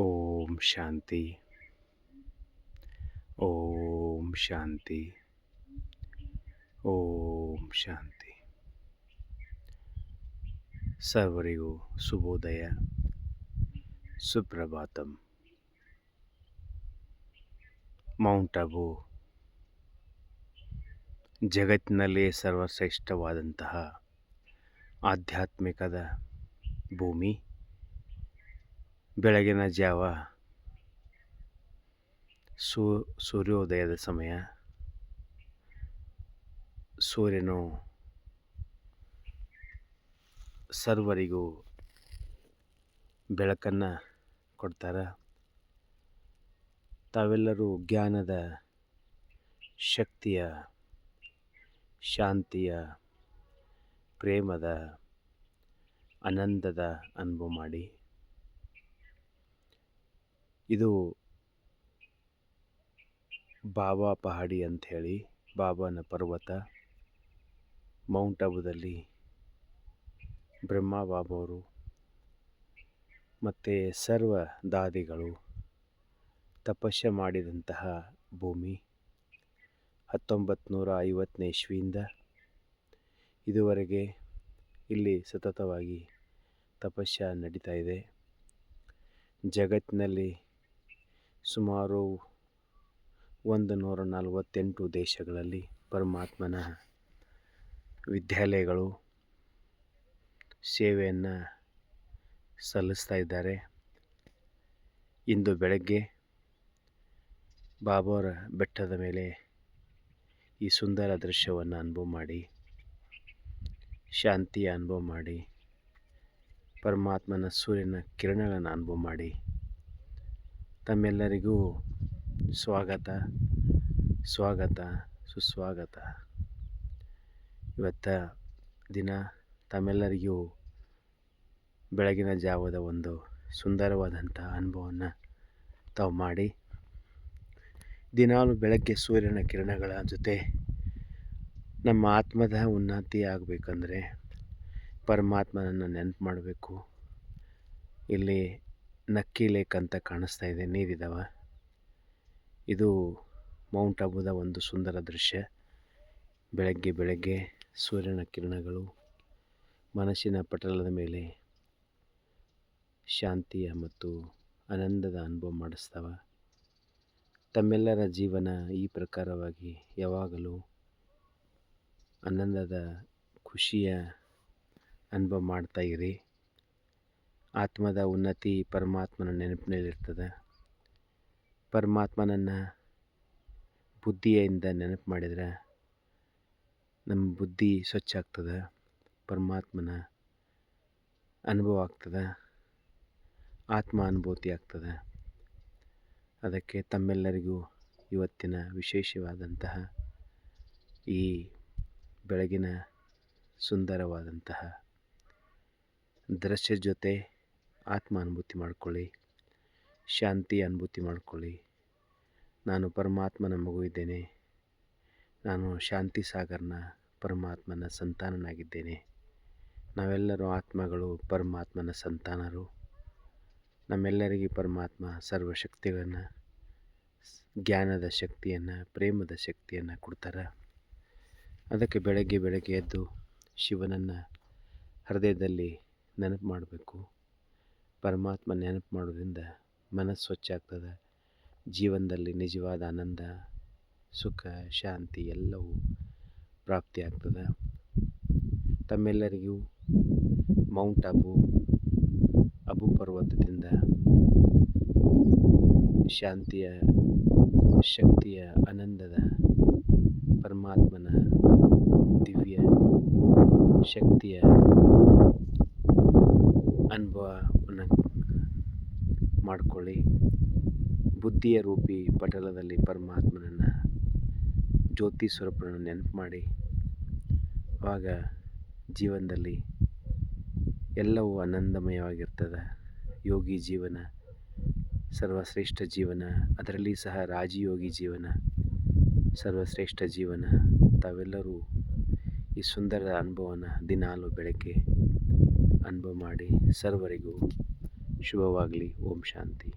ಓಂ ಶಾಂತಿ ಓಂ ಶಾಂತಿ ಓಂ ಶಾಂತಿ ಸರ್ವರಿಗೂ ಶುಭೋದಯ ಸುಪ್ರಭಾತಂ ಮೌಂಟ್ ಅಬು ಜಗತ್ತಿನಲ್ಲಿ ಸರ್ವಶ್ರೇಷ್ಠವಾದಂತಹ ಆಧ್ಯಾತ್ಮಿಕದ ಭೂಮಿ ಬೆಳಗಿನ ಜಾವ. ಸೂ, ಸೂರ್ಯೋದಯದ ಸಮಯ. ಸೂರ್ಯನು ಸರ್ವರಿಗೂ ಬೆಳಕನ್ನು ಕೊಡ್ತಾರೆ. ತಾವೆಲ್ಲರೂ ಜ್ಞಾನದ ಶಕ್ತಿಯ, ಶಾಂತಿಯ, ಪ್ರೇಮದ, ಆನಂದದ ಅನುಭವ ಮಾಡಿ. ಇದು ಬಾಬಾ ಪಹಾಡಿ ಅಂಥೇಳಿ, ಬಾಬಾನ ಪರ್ವತ, ಮೌಂಟ್ ಅಬುದಲ್ಲಿ ಬ್ರಹ್ಮ ಬಾಬಾವರು ಮತ್ತು ಸರ್ವ ದಾದಿಗಳು ತಪಸ್ಸೆ ಮಾಡಿದಂತಹ ಭೂಮಿ ಹತ್ತೊಂಬತ್ತು ನೂರ ಐವತ್ತನೇ ಇಸ್ವಿಯಿಂದ ಇದುವರೆಗೆ ಇಲ್ಲಿ ಸತತವಾಗಿ ತಪಸ್ಯ ನಡೀತಾ ಇದೆ. ಜಗತ್ತಿನಲ್ಲಿ ಸುಮಾರು ಒಂದು ನೂರ ನಲವತ್ತೆಂಟು ದೇಶಗಳಲ್ಲಿ ಪರಮಾತ್ಮನ ವಿದ್ಯಾಲಯಗಳು ಸೇವೆಯನ್ನು ಸಲ್ಲಿಸ್ತಾ ಇದ್ದಾರೆ. ಇಂದು ಬೆಳಗ್ಗೆ ಬಾಬೋರ ಬೆಟ್ಟದ ಮೇಲೆ ಈ ಸುಂದರ ದೃಶ್ಯವನ್ನು ಅನುಭವ ಮಾಡಿ, ಶಾಂತಿಯ ಅನುಭವ ಮಾಡಿ, ಪರಮಾತ್ಮನ ಸೂರ್ಯನ ಕಿರಣಗಳನ್ನು ಅನುಭವ ಮಾಡಿ ತಮ್ಮೆಲ್ಲರಿಗೂ ಸ್ವಾಗತ ಸ್ವಾಗತ, ಸುಸ್ವಾಗತ. ಇವತ್ತ ದಿನ ತಮ್ಮೆಲ್ಲರಿಗೂ ಬೆಳಗಿನ ಜಾವದ ಒಂದು ಸುಂದರವಾದಂಥ ಅನುಭವವನ್ನು ತಾವು ಮಾಡಿ, ದಿನಾಲು ಬೆಳಗ್ಗೆ ಸೂರ್ಯನ ಕಿರಣಗಳ ಜೊತೆ ನಮ್ಮ ಆತ್ಮದ ಉನ್ನತಿ ಆಗಬೇಕಂದ್ರೆ ಪರಮಾತ್ಮನನ್ನು ನೆನಪು ಮಾಡಬೇಕು. ಇಲ್ಲಿ ನಕ್ಕಿ ಲೇಕ್ ಅಂತ ಕಾಣಿಸ್ತಾ ಇದೆ. ನೀರಿದವ. ಇದು ಮೌಂಟ್ ಅಬುದ ಒಂದು ಸುಂದರ ದೃಶ್ಯ. ಬೆಳಗ್ಗೆ ಬೆಳಗ್ಗೆ ಸೂರ್ಯನ ಕಿರಣಗಳು ಮನಸ್ಸಿನ ಪಟಲದ ಮೇಲೆ ಶಾಂತಿಯ ಮತ್ತು ಆನಂದದ ಅನುಭವ ಮಾಡಿಸ್ತಾವ. ತಮ್ಮೆಲ್ಲರ ಜೀವನ ಈ ಪ್ರಕಾರವಾಗಿ ಯಾವಾಗಲೂ ಆನಂದದ, ಖುಷಿಯ ಅನುಭವ ಮಾಡ್ತಾ ಆತ್ಮದ ಉನ್ನತಿ ಪರಮಾತ್ಮನ ನೆನಪಿನಲ್ಲಿರ್ತದೆ. ಪರಮಾತ್ಮನನ್ನು ಬುದ್ಧಿಯಿಂದ ನೆನಪು ಮಾಡಿದರೆ ನಮ್ಮ ಬುದ್ಧಿ ಸ್ವಚ್ಛ ಆಗ್ತದೆ, ಪರಮಾತ್ಮನ ಅನುಭವ ಆಗ್ತದೆ, ಆತ್ಮ ಅನುಭೂತಿ ಆಗ್ತದೆ. ಅದಕ್ಕೆ ತಮ್ಮೆಲ್ಲರಿಗೂ ಇವತ್ತಿನ ವಿಶೇಷವಾದಂತಹ ಈ ಬೆಳಗಿನ ಸುಂದರವಾದಂತಹ ದೃಶ್ಯ ಜೊತೆ ಆತ್ಮ ಅನುಭೂತಿ ಮಾಡಿಕೊಳ್ಳಿ. ಶಾಂತಿ ಅನುಭೂತಿ ಮಾಡಿಕೊಳ್ಳಿ. ನಾನು ಪರಮಾತ್ಮನ ಮಗು ಇದ್ದೇನೆ. ನಾನು ಶಾಂತಿ ಸಾಗರನ ಪರಮಾತ್ಮನ ಸಂತಾನನಾಗಿದ್ದೇನೆ. ನಾವೆಲ್ಲರೂ ಆತ್ಮಗಳು ಪರಮಾತ್ಮನ ಸಂತಾನರು. ನಮ್ಮೆಲ್ಲರಿಗೆ ಪರಮಾತ್ಮ ಸರ್ವಶಕ್ತಿಗಳನ್ನು ಜ್ಞಾನದ ಶಕ್ತಿಯನ್ನು, ಪ್ರೇಮದ ಶಕ್ತಿಯನ್ನು ಕೊಡ್ತಾರೆ. ಅದಕ್ಕೆ ಬೆಳಗ್ಗೆ ಬೆಳಗ್ಗೆ ಎದ್ದು ಶಿವನನ್ನು ಹೃದಯದಲ್ಲಿ ನೆನಪು ಮಾಡಬೇಕು. ಪರಮಾತ್ಮ ನೆನಪು ಮಾಡೋದ್ರಿಂದ ಮನಸ್ಸು ಸ್ವಚ್ಛ ಆಗ್ತದೆ. ಜೀವನದಲ್ಲಿ ನಿಜವಾದ ಆನಂದ, ಸುಖ, ಶಾಂತಿ ಎಲ್ಲವೂ ಪ್ರಾಪ್ತಿಯಾಗ್ತದೆ ತಮ್ಮೆಲ್ಲರಿಗೂ ಮೌಂಟ್ ಅಬು ಅಬು ಪರ್ವತದಿಂದ ಶಾಂತಿಯ, ಶಕ್ತಿಯ, ಆನಂದದ ಪರಮಾತ್ಮನ ದಿವ್ಯ ಶಕ್ತಿಯ ಅನುಭವವನ್ನು ಮಾಡಿಕೊಳ್ಳಿ. ಬುದ್ಧಿಯ ರೂಪಿ ಪಟಲದಲ್ಲಿ ಪರಮಾತ್ಮನನ್ನು ಜ್ಯೋತಿ ಸ್ವರೂಪನ ನೆನಪು ಮಾಡಿ. ಆವಾಗ ಜೀವನದಲ್ಲಿ ಎಲ್ಲವೂ ಆನಂದಮಯವಾಗಿರ್ತದೆ. ಯೋಗಿ ಜೀವನ, ಸರ್ವಶ್ರೇಷ್ಠ ಜೀವನ, ಅದರಲ್ಲಿ ಸಹ ರಾಜಯೋಗಿ ಜೀವನ, ಸರ್ವಶ್ರೇಷ್ಠ ಜೀವನ, ತಾವೆಲ್ಲರೂ ಈ ಸುಂದರ ಅನುಭವನ ದಿನಾಲು ಬೆಳಗ್ಗೆ ಅನುಭವ ಮಾಡಿ ಸರ್ವರಿಗೂ ಶುಭವಾಗಲಿ. ಓಂ ಶಾಂತಿ.